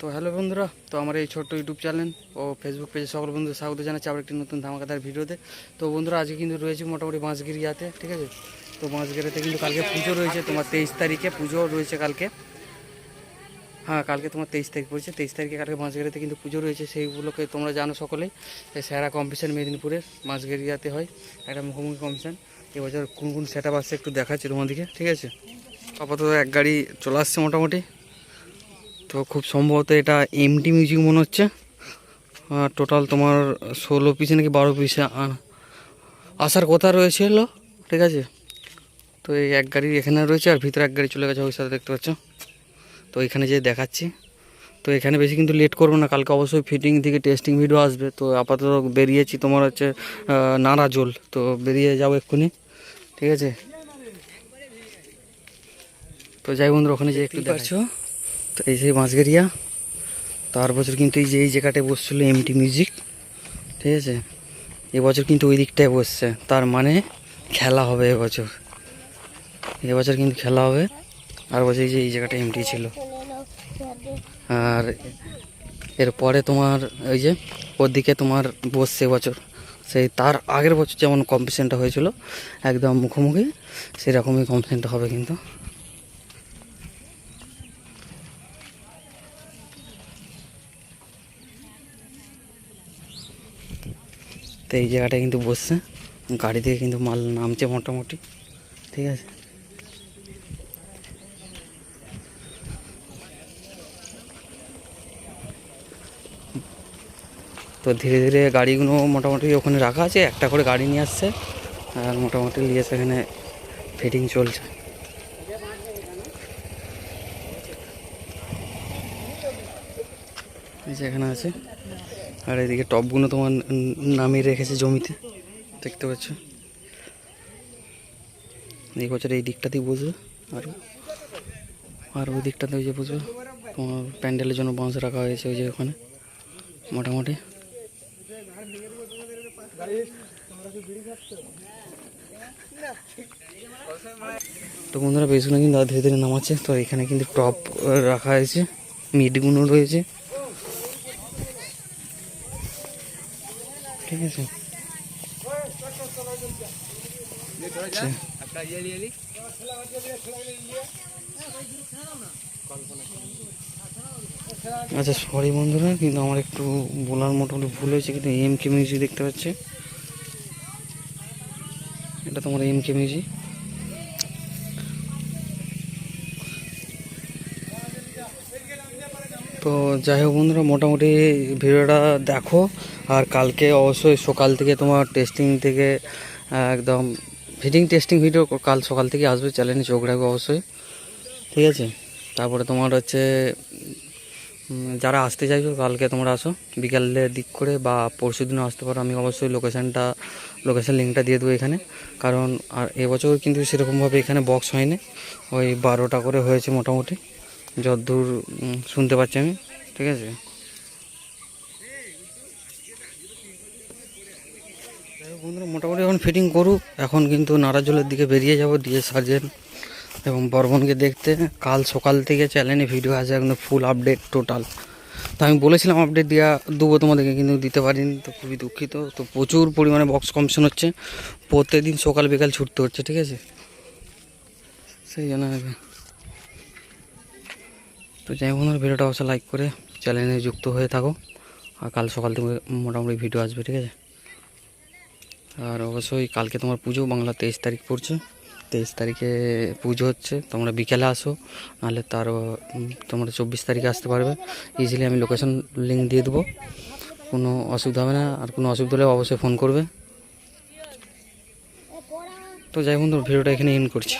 তো হ্যালো বন্ধুরা, তো আমার এই ছোট্ট ইউটিউব চ্যানেল ও ফেসবুক পেজে সকল বন্ধু স্বাগত জানাচ্ছি আবার একটি নতুন ধামাকাদার ভিডিওতে। তো বন্ধুরা, আজকে কিন্তু রয়েছে মোটামুটি বাঁশগিরিয়াতে ঠিক আছে? তো বাঁশগিরিতে কিন্তু কালকে পুজো রয়েছে, তোমার তেইশ তারিখে পুজো রয়েছে কালকে। হ্যাঁ কালকে তোমার তেইশ তারিখ পড়ছে, তেইশ তারিখে কালকে বাঁশগেরিয়াতে কিন্তু পুজো রয়েছে সেইগুলোকে তোমরা জানো সকলেই এই সেরা কম্পিটিশন মেদিনীপুরের বাঁশগেরিয়াতে হয়, একটা মুখোমুখি কম্পিটিশন। এবছর কোন কোন সেট আপ আসছে একটু দেখাচ্ছি তোমাদেরকে, ঠিক আছে? আপাতত এক গাড়ি চলে আসছে মোটামুটি। তো খুব সম্ভবত এটা এমটি মিউজিক মনে হচ্ছে। আর টোটাল তোমার ষোলো পিসে নাকি বারো পিসে আসার কথা রয়েছিল ঠিক আছে? তো এই এক গাড়ি এখানে রয়েছে আর ভিতরে এক গাড়ি চলে গেছে ওই সাথে দেখতে পাচ্ছ। তো এখানে যে দেখাচ্ছি। তো এখানে বেশি কিন্তু লেট করব না কালকে অবশ্যই ফিটিং থেকে টেস্টিং ভিডিও আসবে। তো আপাতত বেরিয়েছি তোমার হচ্ছে নারাজোল। তো বেরিয়ে যাব এক্ষুনি ঠিক আছে? তো যাই বন্ধুরা ওখানে যে একটু পারছ তো এই যে মাঝগেরিয়া তার বছর কিন্তু এই যে, এই জায়গাটায় বসছিল এমটি মিউজিক ঠিক আছে? এবছর কিন্তু ওই দিকটায় বসছে, তার মানে খেলা হবে এবছর। এবছর কিন্তু খেলা হবে, আর বছর এই যে, এই জায়গাটা এমটি ছিল। আর এরপরে তোমার ওই যে, ওর দিকে তোমার বসছে এবছর। সেই তার আগের বছর যেমন কম্পিটিশনটা হয়েছিল, একদম মুখোমুখি, সেরকমই কম্পিটিশনটা হবে কিন্তু। তো এই জায়গাটা কিন্তু বসছে। গাড়ি থেকে কিন্তু মাল নামছে মোটামুটি। ঠিক আছে? তো ধীরে ধীরে গাড়িগুলো মোটামুটি ওখানে রাখা আছে। একটা করে গাড়ি নিয়ে আসছে। আর মোটামুটি নিয়ে সেখানে ফিটিং চলছে। এই যে এখানে আছে। আর এদিকে টপগুলো তোমার নামিয়ে রেখেছে জমিতে। দেখতে পাচ্ছ? এই বছর এই দিকটাতেই বুঝবে? আর আর ওই দিকটাতে ওই যে বুঝবে? তোমার প্যান্ডেলের জন্য বাঁশ রাখা হয়েছে ওই যে ওখানে, মোটামুটি। তো বন্ধুরা বেশগুলো কিন্তু ধীরে ধীরে নামাচ্ছে। তো এখানে কিন্তু টপ রাখা হয়েছে, মিডগুলো রয়েছে। ঠিক আছে। আচ্ছা। আচ্ছা সরি বন্ধুরা কিন্তু আমার একটু বলার মোটামুটি ভুল হয়েছে কিন্তু এম কে মিউজিক দেখতে পাচ্ছি। এটা তোমার এম কে মিউজিক তো যাই হোক বন্ধুরা, মোটামুটি ভিডিওটা দেখো। আর কালকে অবশ্যই সকাল থেকে তোমার টেস্টিং থেকে একদম ফিটিং টেস্টিং ভিডিও কাল সকাল থেকে আসবে চ্যানেলে চোখ রাখবে অবশ্যই। ঠিক আছে? তারপরে তোমার হচ্ছে যারা আসতে চাইছো, কালকে তোমরা আসো। বিকালের দিক করে বা পরশু দিনও আসতে পারো। আমি অবশ্যই লোকেশানটা লোকেশান লিঙ্কটা দিয়ে দেবো এখানে। কারণ আর এবছর কিন্তু সেরকমভাবে এখানে বক্স হয়নি। ওই বারোটা করে হয়েছে মোটামুটি। যতদূর শুনতে পাচ্ছি আমি, ঠিক আছে? বন্ধুরা, মোটামুটি এখন ফিটিং করুক। এখন কিন্তু নারাজলের দিকে বেরিয়ে যাব দিয়ে সার্জেন এবং বর্মনকে দেখতে। কাল সকাল থেকে চ্যানেলে ভিডিও আছে একদম ফুল আপডেট টোটাল তো আমি বলেছিলাম আপডেট দেওয়া দেবো তোমাদেরকে, কিন্তু দিতে পারিনি, তো খুবই দুঃখিত। তো প্রচুর পরিমাণে বক্স কম্পিটিশন হচ্ছে। প্রত্যেকদিন সকাল বিকাল ছুটতে হচ্ছে, ঠিক আছে? সেই জন্য। তো যাই বন্ধুরা ভিডিওটা অবশ্যই লাইক করে চ্যানেলে যুক্ত হয়ে থাকো। আর কাল সকাল থেকে মোটামুটি ভিডিও আসবে ঠিক আছে? আর অবশ্যই কালকে তোমার পুজো বাংলা তেইশ তারিখ পড়ছে। তেইশ তারিখে পুজো হচ্ছে তোমরা বিকেলে আসো নাহলে তার উম, তোমরা চব্বিশ তারিখে আসতে পারবে। ইজিলি আমি লোকেশন লিঙ্ক দিয়ে দেবো। কোনো অসুবিধা হবে না আর কোনো অসুবিধা হলে অবশ্যই ফোন করবে। তো যাই বন্ধু ভিডিওটা এখানে এন্ড করছি।